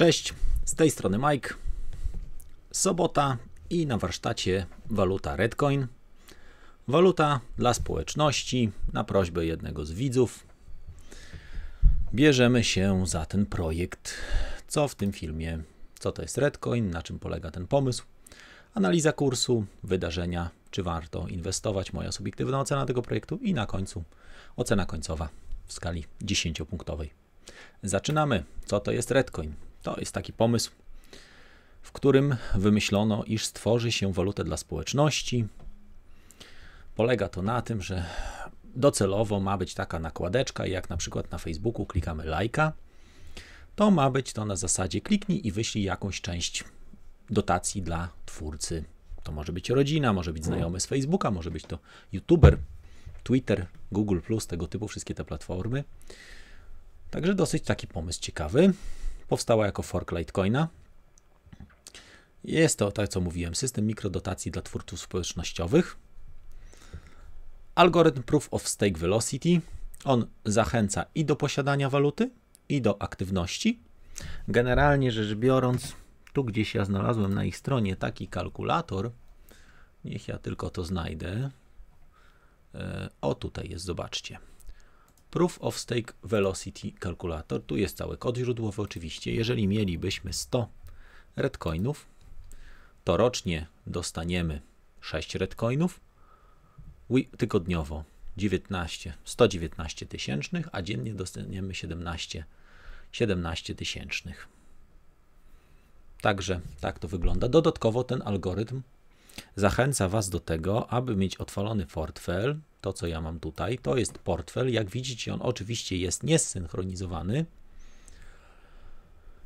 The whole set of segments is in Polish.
Cześć, z tej strony Mike. Sobota i na warsztacie waluta Redcoin. Waluta dla społeczności na prośbę jednego z widzów. Bierzemy się za ten projekt. Co w tym filmie? Co to jest Redcoin? Na czym polega ten pomysł? Analiza kursu, wydarzenia, czy warto inwestować, moja subiektywna ocena tego projektu i na końcu ocena końcowa w skali 10-punktowej. Zaczynamy. Co to jest Redcoin? To jest taki pomysł, w którym wymyślono, iż stworzy się walutę dla społeczności. Polega to na tym, że docelowo ma być taka nakładeczka, jak na przykład na Facebooku klikamy lajka, to ma być to na zasadzie kliknij i wyślij jakąś część dotacji dla twórcy. To może być rodzina, może być znajomy z Facebooka, może być to YouTuber, Twitter, Google, tego typu wszystkie te platformy. Także dosyć taki pomysł ciekawy. Powstała jako fork Litecoina. Jest to, tak co mówiłem, system mikrodotacji dla twórców społecznościowych. Algorytm Proof of Stake Velocity. On zachęca i do posiadania waluty, i do aktywności. Generalnie rzecz biorąc, tu gdzieś ja znalazłem na ich stronie taki kalkulator. Niech ja tylko to znajdę. E, o, tutaj jest, zobaczcie. Proof of Stake Velocity Calculator. Tu jest cały kod źródłowy oczywiście. Jeżeli mielibyśmy 100 redcoinów, to rocznie dostaniemy 6 redcoinów, tygodniowo 19, 119 tysięcznych, a dziennie dostaniemy 17, 17 tysięcznych. Także tak to wygląda. Dodatkowo ten algorytm zachęca Was do tego, aby mieć otwalony portfel. To, co ja mam tutaj, to jest portfel. Jak widzicie, on oczywiście jest niesynchronizowany.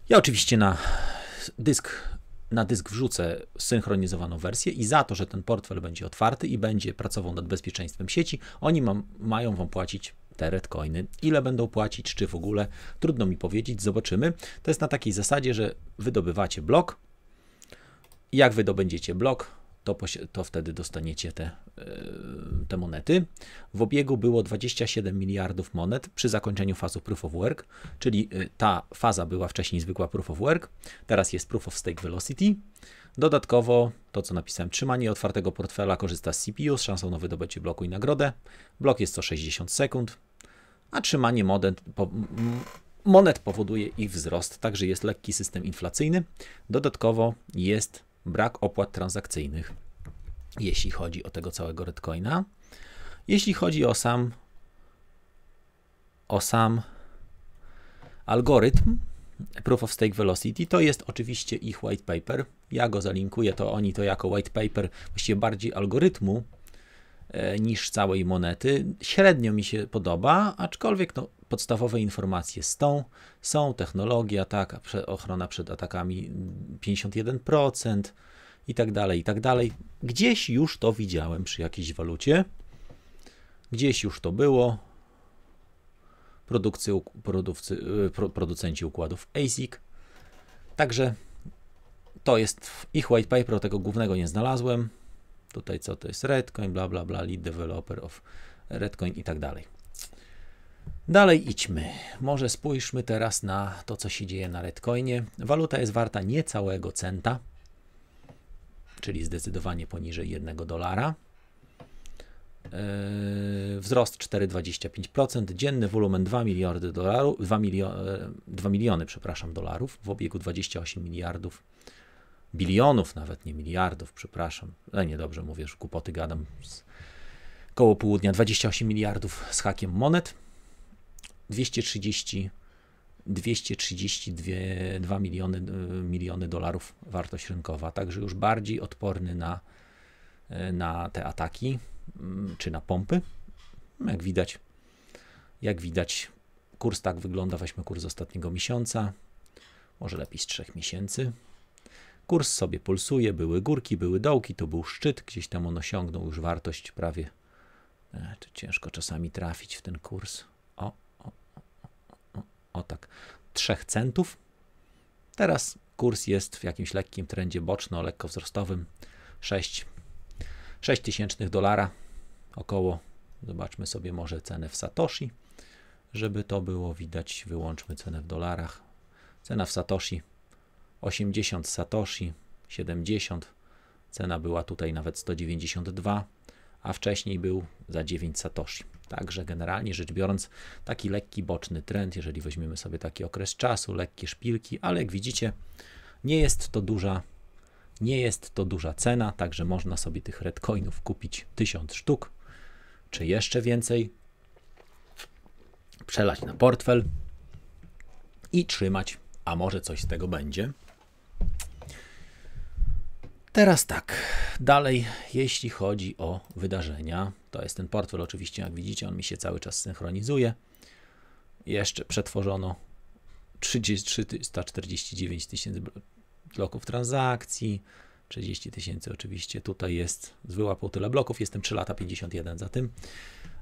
Ja oczywiście na dysk, na dysk wrzucę synchronizowaną wersję i za to, że ten portfel będzie otwarty i będzie pracował nad bezpieczeństwem sieci, oni mam, mają Wam płacić te redcoiny. Ile będą płacić, czy w ogóle, trudno mi powiedzieć, zobaczymy. To jest na takiej zasadzie, że wydobywacie blok. Jak wydobędziecie blok, to, to wtedy dostaniecie te, e, te monety. W obiegu było 27 miliardów monet przy zakończeniu fazy Proof of Work, czyli e, ta faza była wcześniej zwykła Proof of Work, teraz jest Proof of Stake Velocity. Dodatkowo to, co napisałem, trzymanie otwartego portfela korzysta z CPU z szansą na wydobycie bloku i nagrodę. Blok jest co 60 sekund, a trzymanie monet, po, monet powoduje ich wzrost, także jest lekki system inflacyjny. Dodatkowo jest brak opłat transakcyjnych, jeśli chodzi o tego całego Redcoina. Jeśli chodzi o sam o sam algorytm Proof of Stake Velocity, to jest oczywiście ich white paper. Ja go zalinkuję, to oni to jako white paper, właściwie bardziej algorytmu e, niż całej monety. Średnio mi się podoba, aczkolwiek no, podstawowe informacje są. Są technologia, tak, ochrona przed atakami 51% i tak dalej, i tak dalej. Gdzieś już to widziałem przy jakiejś walucie. Gdzieś już to było. Produkcy, produkcy, y, producenci układów ASIC. Także to jest ich white paper, tego głównego nie znalazłem. Tutaj co to jest Redcoin, bla bla bla, lead developer of Redcoin i tak dalej. Dalej idźmy. Może spójrzmy teraz na to, co się dzieje na Redcoinie. Waluta jest warta niecałego centa, czyli zdecydowanie poniżej 1 dolara. Yy, wzrost 4,25%, dzienny wolumen 2 miliardy dolarów, 2, milio, 2 miliony, przepraszam, dolarów, w obiegu 28 miliardów, bilionów nawet, nie miliardów, przepraszam, ale nie dobrze mówię, że kłopoty gadam, koło południa 28 miliardów z hakiem monet, 230 232 miliony, miliony dolarów wartość rynkowa, także już bardziej odporny na, na te ataki mm, czy na pompy. Jak widać, jak widać, kurs tak wygląda. Weźmy kurs ostatniego miesiąca, może lepiej z trzech miesięcy. Kurs sobie pulsuje, były górki, były dołki, to był szczyt, gdzieś tam on osiągnął już wartość prawie. E, ciężko czasami trafić w ten kurs o tak, 3 centów. Teraz kurs jest w jakimś lekkim trendzie boczno, lekko wzrostowym 6, 6 tysięcznych dolara około. Zobaczmy sobie może cenę w Satoshi, żeby to było widać. Wyłączmy cenę w dolarach. Cena w Satoshi 80 Satoshi, 70, cena była tutaj nawet 192, a wcześniej był za 9 Satoshi. Także generalnie rzecz biorąc, taki lekki boczny trend, jeżeli weźmiemy sobie taki okres czasu, lekkie szpilki, ale jak widzicie, nie jest to duża, nie jest to duża cena, także można sobie tych redcoinów kupić 1000 sztuk, czy jeszcze więcej, przelać na portfel i trzymać, a może coś z tego będzie. Teraz tak, dalej, jeśli chodzi o wydarzenia, to jest ten portfel, oczywiście, jak widzicie, on mi się cały czas synchronizuje. Jeszcze przetworzono 349 tysięcy bloków transakcji, 30 tysięcy oczywiście tutaj jest, wyłapał tyle bloków, jestem 3 lata 51 za tym.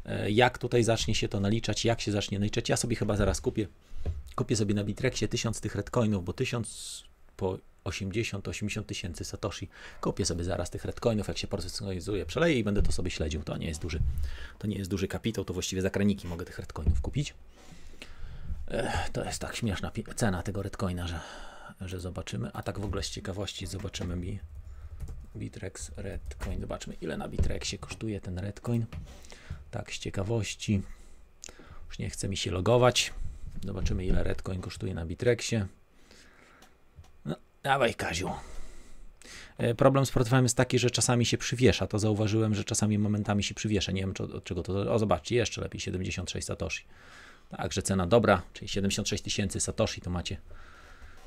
E, jak tutaj zacznie się to naliczać, jak się zacznie naliczać, ja sobie chyba zaraz kupię, kupię sobie na Bitrexie 1000 tych redcoinów, bo 1000 po 80-80 tysięcy satoshi. Kupię sobie zaraz tych redcoinów, jak się personalizuje, przeleję i będę to sobie śledził. To nie jest duży, to nie jest duży kapitał, to właściwie za kraniki mogę tych redcoinów kupić. Ech, to jest tak śmieszna cena tego redcoina, że, że zobaczymy. A tak w ogóle z ciekawości zobaczymy mi Bitrex Redcoin. Zobaczmy ile na Bitrexie kosztuje ten Redcoin. Tak z ciekawości. Już nie chce mi się logować. Zobaczymy ile Redcoin kosztuje na Bitrexie. Dawaj, Kaziu. E, problem z portfelem jest taki, że czasami się przywiesza. To zauważyłem, że czasami momentami się przywiesza. Nie wiem, czy, od czego to. O, zobaczcie, jeszcze lepiej 76 Satoshi. Także cena dobra, czyli 76 tysięcy Satoshi to macie,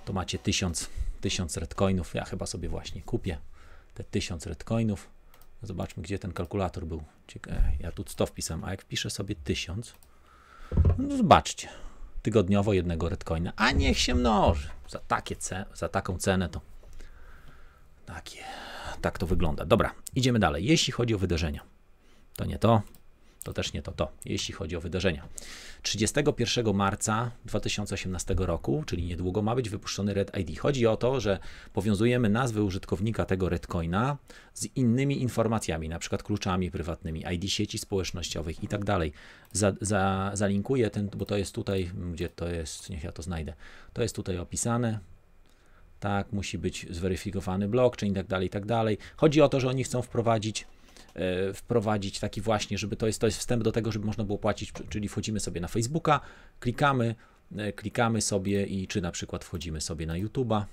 to macie 1000, 1000 redcoinów. Ja chyba sobie właśnie kupię te 1000 redcoinów. Zobaczmy, gdzie ten kalkulator był. Ciekawe, ja tu 100 wpisałem, a jak wpiszę sobie 1000, no zobaczcie, tygodniowo jednego redcoina, a niech się mnoży. Za, takie za taką cenę to takie, tak to wygląda. Dobra, idziemy dalej. Jeśli chodzi o wydarzenia, to nie to, to też nie to to, jeśli chodzi o wydarzenia. 31 marca 2018 roku, czyli niedługo, ma być wypuszczony Red ID. Chodzi o to, że powiązujemy nazwę użytkownika tego Redcoina z innymi informacjami, na przykład kluczami prywatnymi, ID sieci społecznościowych i tak dalej. Za, za, zalinkuję ten, bo to jest tutaj, gdzie to jest, niech ja to znajdę. To jest tutaj opisane. Tak, musi być zweryfikowany blockchain i tak dalej, i tak dalej. Chodzi o to, że oni chcą wprowadzić wprowadzić taki właśnie, żeby to jest, to jest wstęp do tego, żeby można było płacić, czyli wchodzimy sobie na Facebooka, klikamy, e, klikamy sobie i czy na przykład wchodzimy sobie na YouTube'a,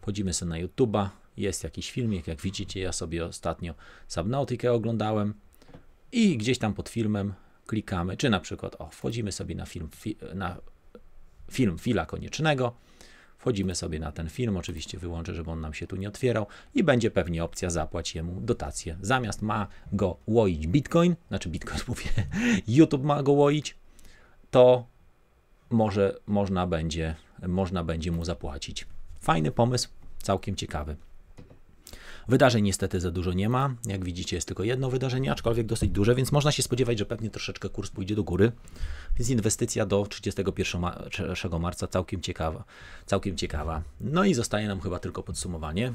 wchodzimy sobie na YouTube'a, jest jakiś filmik, jak widzicie, ja sobie ostatnio Subnautica oglądałem i gdzieś tam pod filmem klikamy, czy na przykład, o, wchodzimy sobie na film, fi, na film Fila Koniecznego, Wchodzimy sobie na ten film, oczywiście wyłączę, żeby on nam się tu nie otwierał i będzie pewnie opcja zapłać jemu dotację. Zamiast ma go łoić Bitcoin, znaczy Bitcoin mówię, YouTube ma go łoić, to może można będzie, można będzie mu zapłacić. Fajny pomysł, całkiem ciekawy. Wydarzeń niestety za dużo nie ma. Jak widzicie, jest tylko jedno wydarzenie, aczkolwiek dosyć duże, więc można się spodziewać, że pewnie troszeczkę kurs pójdzie do góry. Więc inwestycja do 31 marca całkiem ciekawa. Całkiem ciekawa. No i zostaje nam chyba tylko podsumowanie.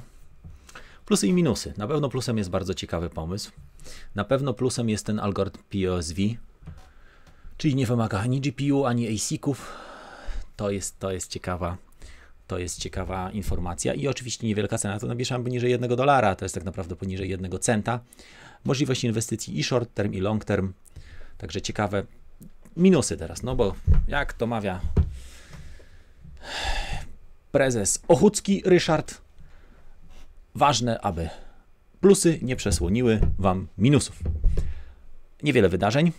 Plusy i minusy. Na pewno plusem jest bardzo ciekawy pomysł. Na pewno plusem jest ten algorytm POSV, czyli nie wymaga ani GPU, ani ASIC-ów. To jest, to jest ciekawa, to jest ciekawa informacja i oczywiście niewielka cena, to napiszemy poniżej 1 dolara, to jest tak naprawdę poniżej 1 centa. Możliwość inwestycji i short term i long term, także ciekawe minusy teraz, no bo jak to mawia prezes Ochucki Ryszard, ważne, aby plusy nie przesłoniły Wam minusów. Niewiele wydarzeń,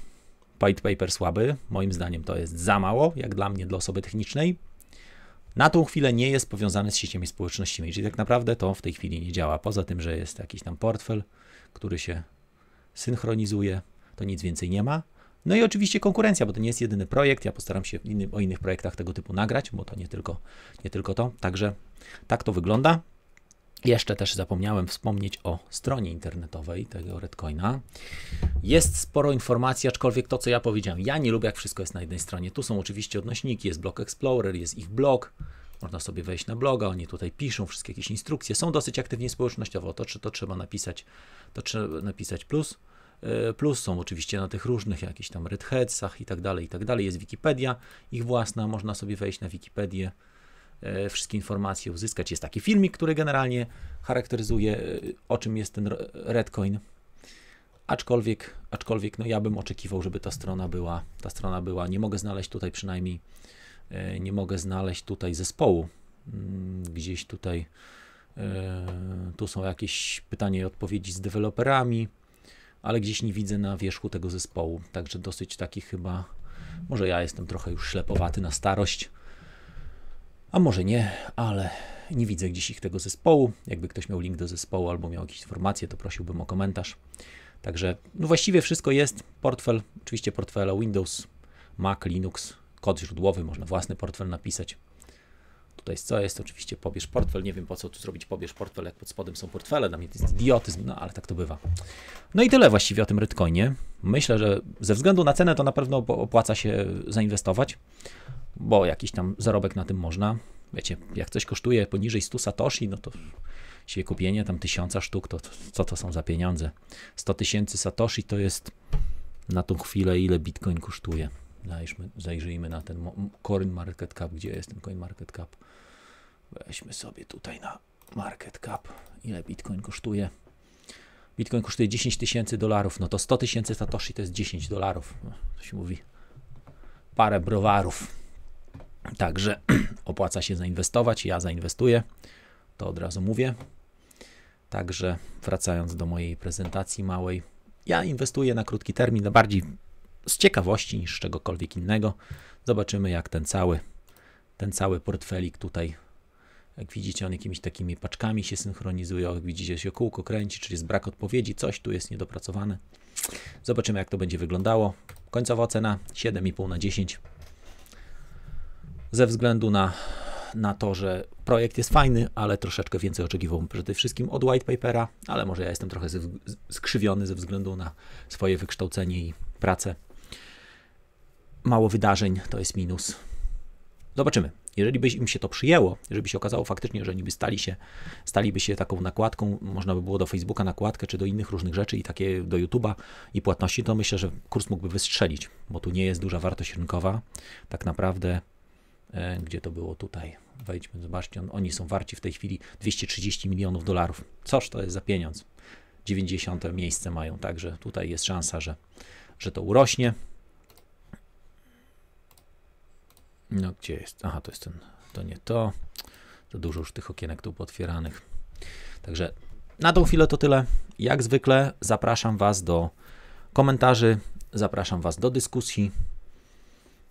white paper słaby, moim zdaniem to jest za mało, jak dla mnie, dla osoby technicznej na tą chwilę nie jest powiązany z sieciami społecznościowymi, czyli tak naprawdę to w tej chwili nie działa. Poza tym, że jest jakiś tam portfel, który się synchronizuje, to nic więcej nie ma. No i oczywiście konkurencja, bo to nie jest jedyny projekt. Ja postaram się o innych projektach tego typu nagrać, bo to nie tylko, nie tylko to. Także tak to wygląda. Jeszcze też zapomniałem wspomnieć o stronie internetowej tego Redcoina. Jest sporo informacji, aczkolwiek to, co ja powiedziałem, ja nie lubię, jak wszystko jest na jednej stronie. Tu są oczywiście odnośniki, jest Blog Explorer, jest ich blog. Można sobie wejść na bloga, oni tutaj piszą wszystkie jakieś instrukcje. Są dosyć aktywni społecznościowo. To, to trzeba napisać, to trzeba napisać plus. E, plus są oczywiście na tych różnych jakichś tam redheadsach i tak dalej, i tak dalej. Jest Wikipedia, ich własna, można sobie wejść na Wikipedię wszystkie informacje uzyskać. Jest taki filmik, który generalnie charakteryzuje, e, o czym jest ten Redcoin. Aczkolwiek, aczkolwiek no ja bym oczekiwał, żeby ta strona była, ta strona była, nie mogę znaleźć tutaj przynajmniej, e, nie mogę znaleźć tutaj zespołu. Mm, gdzieś tutaj, tu są jakieś pytania i odpowiedzi z deweloperami, ale gdzieś nie widzę na wierzchu tego zespołu, także dosyć taki chyba, może ja jestem trochę już ślepowaty na starość, a może nie, ale nie widzę gdzieś ich tego zespołu. Jakby ktoś miał link do zespołu albo miał jakieś informacje, to prosiłbym o komentarz. Także no właściwie wszystko jest. Portfel, oczywiście portfele Windows, Mac, Linux, kod źródłowy, można własny portfel napisać. Tutaj jest co? Jest oczywiście pobierz portfel. Nie wiem po co tu zrobić pobierz portfel, jak pod spodem są portfele. Dla mnie to jest idiotyzm, no ale tak to bywa. No i tyle właściwie o tym Redcoinie. Myślę, że ze względu na cenę to na pewno opłaca się zainwestować, bo jakiś tam zarobek na tym można. Wiecie, jak coś kosztuje poniżej 100 satoshi, no to się kupienie tam tysiąca sztuk, to, co to są za pieniądze? 100 tysięcy satoshi to jest na tą chwilę ile bitcoin kosztuje. Zajrzyjmy, zajrzyjmy na ten Coin Market Cap, gdzie jest ten Coin Market Cap. Weźmy sobie tutaj na Market Cap, ile Bitcoin kosztuje. Bitcoin kosztuje 10 tysięcy dolarów, no to 100 tysięcy Satoshi to jest 10 dolarów. No, to się mówi parę browarów. Także opłaca się zainwestować, ja zainwestuję, to od razu mówię. Także wracając do mojej prezentacji małej, ja inwestuję na krótki termin, bardziej z ciekawości niż czegokolwiek innego. Zobaczymy, jak ten cały, ten cały portfelik tutaj, jak widzicie, on jakimiś takimi paczkami się synchronizuje. Jak widzicie, się kółko kręci, czyli jest brak odpowiedzi, coś tu jest niedopracowane. Zobaczymy, jak to będzie wyglądało. Końcowa ocena 7,5 na 10. Ze względu na, na to, że projekt jest fajny, ale troszeczkę więcej oczekiwałbym przede wszystkim od white papera, ale może ja jestem trochę skrzywiony ze względu na swoje wykształcenie i pracę mało wydarzeń to jest minus. Zobaczymy. Jeżeli by im się to przyjęło, jeżeli by się okazało faktycznie, że niby stali się, staliby się taką nakładką, można by było do Facebooka nakładkę, czy do innych różnych rzeczy i takie do YouTube'a i płatności, to myślę, że kurs mógłby wystrzelić, bo tu nie jest duża wartość rynkowa. Tak naprawdę, gdzie to było tutaj? Wejdźmy, zobaczcie, on, oni są warci w tej chwili 230 milionów dolarów. Coż to jest za pieniądz? 90 miejsce mają, także tutaj jest szansa, że, że to urośnie. No, gdzie jest? Aha, to jest ten, to nie to. Za dużo już tych okienek tu potwieranych. Także na tą chwilę to tyle. Jak zwykle zapraszam Was do komentarzy, zapraszam Was do dyskusji.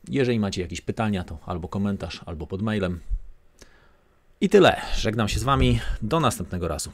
Jeżeli macie jakieś pytania, to albo komentarz, albo pod mailem. I tyle. Żegnam się z Wami. Do następnego razu.